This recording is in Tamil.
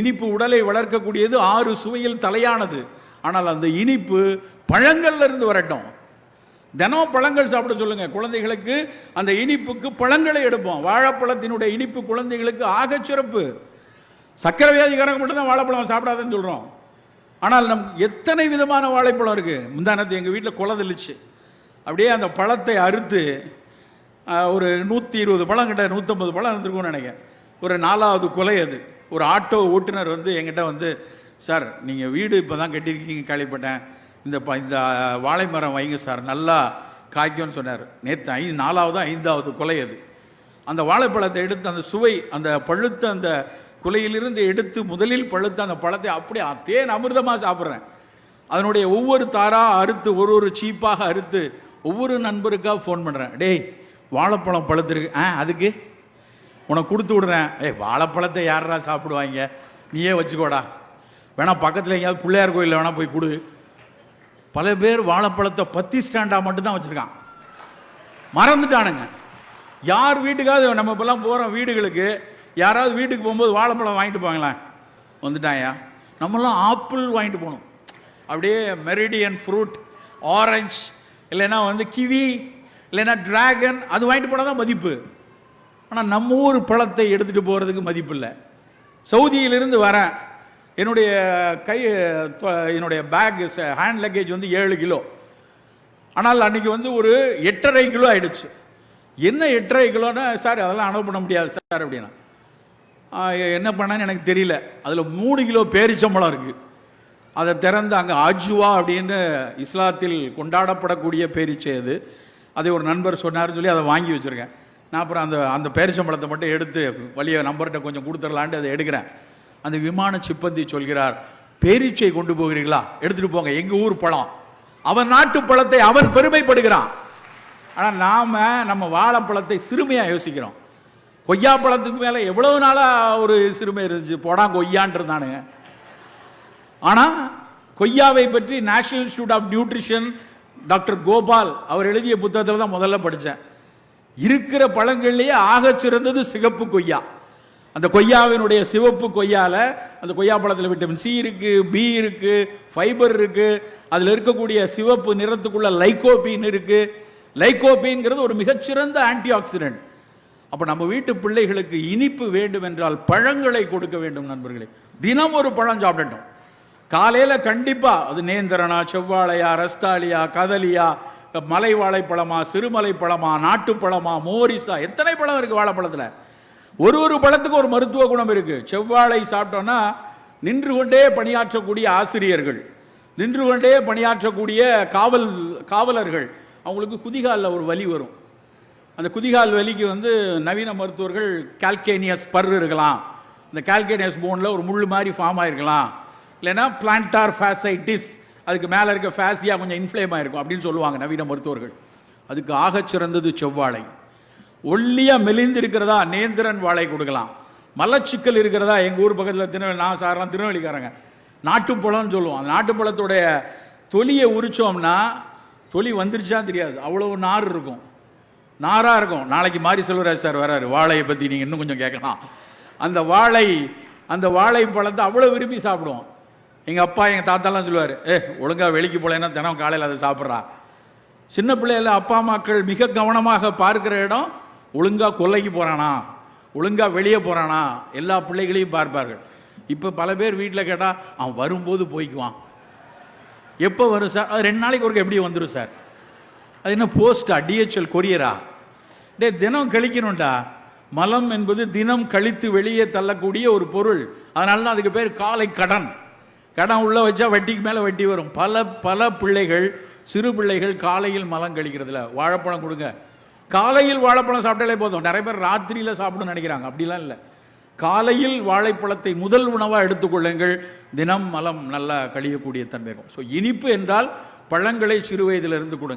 இனிப்பு உடலை வளர்க்கக்கூடியது ஆறு சுவையில் தலையானது. ஆனால் அந்த இனிப்பு பழங்கள்ல இருந்து வரட்டும். தினம் பழங்கள் சாப்பிட சொல்லுங்க. குழந்தைகளுக்கு அந்த இனிப்புக்கு பழங்களை எடுப்போம். வாழைப்பழத்தினுடைய இனிப்பு குழந்தைகளுக்கு ஆக சிறப்பு சக்கரை வியாதிக்காரங்க மட்டும்தான் வாழைப்பழம் சாப்பிடாதுன்னு சொல்றோம். ஆனால் நம் எத்தனை விதமான வாழைப்பழம் இருக்கு? முந்தானத்து எங்கள் வீட்டில் குளதளிச்சு அப்படியே அந்த பழத்தை அறுத்து ஒரு நூற்றி இருபது பழம் கிட்ட நூற்றம்பது பழம் இருந்திருக்கும்னு நினைக்கிறேன். ஒரு நாலாவது குலை அது. ஒரு ஆட்டோ ஓட்டுநர் வந்து என்கிட்ட வந்து சார் நீங்கள் வீடு இப்போ தான் கட்டியிருக்கீங்க கேள்விப்பட்டேன். இந்த ப இந்த வாழை மரம் வைங்க சார் நல்லா காய்க்கும்னு சொன்னார். நேற்று ஐ நாலாவது ஐந்தாவது குலை அது. அந்த வாழைப்பழத்தை எடுத்து அந்த சுவை அந்த பழுத்த அந்த குலையிலிருந்து எடுத்து முதலில் பழுத்த அந்த பழத்தை அப்படியே தேன் அமிர்தமாக சாப்பிட்றேன். அதனுடைய ஒவ்வொரு தாராக அறுத்து ஒரு ஒரு சீப்பாக அறுத்து ஒவ்வொரு நண்பருக்காக ஃபோன் பண்ணுறேன் டேய் வாழைப்பழம் பழுத்துருக்கு. ஆ அதுக்கு? உனக்கு கொடுத்து விடுறேன். ஏய் வாழைப்பழத்தை யாரா சாப்பிடுவாங்க? நீயே வச்சுக்கோடா. வேணா பக்கத்தில் எங்கேயாவது பிள்ளையார் கோயிலில் வேணா போய் கொடு. பல பேர் வாழைப்பழத்தை பத்தி ஸ்டாண்டாக மட்டும்தான் வச்சுருக்கான். மறந்துட்டானுங்க. யார் வீட்டுக்காவது நம்ம இப்போல்லாம் போகிறோம் வீடுகளுக்கு யாராவது வீட்டுக்கு போகும்போது வாழைப்பழம் வாங்கிட்டு போங்களேன் வந்துட்டாயா? நம்மலாம் ஆப்பிள் வாங்கிட்டு போகணும். அப்படியே மெரிடியன் ஃப்ரூட் ஆரஞ்சு இல்லைன்னா வந்து கிவி இல்லைன்னா ட்ராகன் அது வாங்கிட்டு போனால் தான் மதிப்பு. ஆனால் நம்ம ஊர் பழத்தை எடுத்துகிட்டு போகிறதுக்கு மதிப்பு இல்லை சவுதியிலிருந்து வரேன் என்னுடைய கை என்னுடைய பேக் ஹேண்ட் லக்கேஜ் வந்து ஏழு கிலோ. ஆனால் அன்றைக்கி வந்து ஒரு எட்டரை கிலோ ஆயிடுச்சு. என்ன எட்டரை கிலோன்னா சார் அதெல்லாம் அனுப்ப பண்ண முடியாது சார் அப்படின்னா. என்ன பண்ணான்னு எனக்கு தெரியல. அதில் மூணு கிலோ பேரிச்சம்பழம் இருக்குது அதை திறந்து அங்கே அஜுவா அப்படின்னு இஸ்லாத்தில் கொண்டாடப்படக்கூடிய பேரிச்சை அது. அதை ஒரு நண்பர் சொன்னார்னு சொல்லி அதை வாங்கி வச்சுருக்கேன். நான் அப்புறம் அந்த அந்த பேரிச்சம்பழத்தை மட்டும் எடுத்து வழியை நம்பர்கிட்ட கொஞ்சம் கொடுத்துடலான்ட்டு அதை எடுக்கிறேன். அந்த விமான சிப்பந்தி சொல்கிறார் பேரீச்சை கொண்டு போகிறீங்களா எடுத்துகிட்டு போங்க எங்கள் ஊர் பழம். அவன் நாட்டு பழத்தை அவன் பெருமைப்படுகிறான். ஆனால் நாம் நம்ம வாழைப்பழத்தை சிறுமையாக யோசிக்கிறோம். கொய்யா பழத்துக்கு மேலே எவ்வளவு நாளாக ஒரு சிறுமை இருந்துச்சு போடா கொய்யான் ஆனால் கொய்யாவை பற்றி national institute of nutrition doctor Gopal அவர் எழுதிய புத்தகத்தில் தான் முதல்ல படித்தேன் இருக்கிற பழங்கள்லேயே ஆகச் சிறந்தது சிகப்பு கொய்யா. அந்த கொய்யாவினுடைய சிவப்பு கொய்யால அந்த கொய்யா பழத்தில் விட்டமின் சி இருக்கு பி இருக்கு ஃபைபர் இருக்கு. அதில் இருக்கக்கூடிய சிவப்பு நிறத்துக்குள்ள லைகோபீன் இருக்கு. லைகோபீன்ங்கிறது ஒரு மிகச்சிறந்த ஆன்டி ஆக்சிடென்ட் அப்போ நம்ம வீட்டு பிள்ளைகளுக்கு இனிப்பு வேண்டும் என்றால் பழங்களை கொடுக்க வேண்டும் நண்பர்களே. தினம் ஒரு பழம் சாப்பிடட்டும். காலையில் கண்டிப்பாக அது நேந்திரனா செவ்வாழையா ரஸ்தாலியா கதலியா மலை வாழைப்பழமா சிறுமலை பழமா நாட்டுப்பழமா மோரிசா எத்தனை பழம் இருக்கு வாழைப்பழத்தில் ஒரு ஒரு பழத்துக்கு ஒரு மருத்துவ குணம் இருக்கு. செவ்வாழை சாப்பிட்டோன்னா நின்று கொண்டே பணியாற்றக்கூடிய ஆசிரியர்கள் நின்று கொண்டே பணியாற்றக்கூடிய காவல் காவலர்கள் அவங்களுக்கு குதிகாலில் ஒரு வலி வரும். அந்த குதிகால் வலிக்கு வந்து நவீன மருத்துவர்கள் கால்கேனியஸ் பர் இருக்கலாம். இந்த கால்கேனியஸ் போனில் ஒரு முள் மாதிரி ஃபார்ம் ஆயிருக்கலாம். இல்லைன்னா பிளான்டார் ஃபேசைட்டிஸ் அதுக்கு மேலே இருக்க ஃபேஸியாக கொஞ்சம் இன்ஃப்ளேம் ஆயிருக்கும் அப்படின்னு சொல்லுவாங்க நவீன மருத்துவர்கள். அதுக்கு ஆகச் சிறந்தது செவ்வாழை. ஒல்லியா மெலிந்து இருக்கிறதா நேந்திரன் வாழை கொடுக்கலாம். மலச்சிக்கல் இருக்கிறதா எங்கள் ஊர் பக்கத்தில் திருநெல்வேலி நான் சாரெலாம் திருநெல்வேலிக்காரங்க. நாட்டுப்பழம்னு சொல்லுவோம். அந்த நாட்டுப்பழத்துடைய தொலியை உரிச்சோம்னா தொலி வந்துருச்சா தெரியாது. அவ்வளோ நார் இருக்கும். நாராக இருக்கும். நாளைக்கு மாரி செல்வராஜ் சார் வராரு. வாழையை பற்றி நீங்கள் இன்னும் கொஞ்சம் கேட்கலாம் அந்த வாழை அந்த வாழை பழத்தை விரும்பி சாப்பிடுவோம். எங்கள் அப்பா எங்கள் தாத்தாலாம் சொல்லுவார் ஏ ஒழுங்கா வெளிக்கு போகலன்னா தினம் காலையில் அதை சாப்பிட்றா. சின்ன பிள்ளையில அப்பா அம்மாக்கள் மிக கவனமாக பார்க்கிற இடம் ஒழுங்காக கொல்லைக்கு போகிறானா ஒழுங்காக வெளியே போகிறானா எல்லா பிள்ளைகளையும் பார்ப்பார்கள். இப்போ பல பேர் வீட்டில் கேட்டால் அவன் வரும்போது போய்க்குவான். எப்போ வரும் சார்? அது ரெண்டு நாளைக்கு ஒருக்க எப்படி வந்துடும் சார். அது என்ன போஸ்டா டிஹெச்எல் கொரியரா? டே தினம் கழிக்கணும்டா. மலம் என்பது தினம் கழித்து வெளியே தள்ளக்கூடிய ஒரு பொருள். அதனால தான் அதுக்கு பேர் காலை கடன். கடன் உள்ள வச்சா வட்டிக்கு மேலே வட்டி வரும். பல பல பிள்ளைகள் சிறு பிள்ளைகள் காலையில் மலம் கழிக்கிறதுல. வாழைப்பழம் கொடுங்க. காலையில் வாழைப்பழம் சாப்பிட்டாலே போதும். நிறைய பேர் ராத்திரியில் சாப்பிடணும்னு நினைக்கிறாங்க. அப்படிலாம் இல்லை. காலையில் வாழைப்பழத்தை முதல் உணவாக எடுத்துக்கொள்ளுங்கள் தினம் மலம் நல்லா கழியக்கூடிய தன்மை இருக்கும். ஸோ இனிப்பு என்றால் பழங்களை சிறு வயதிலிருந்து கொடுங்க.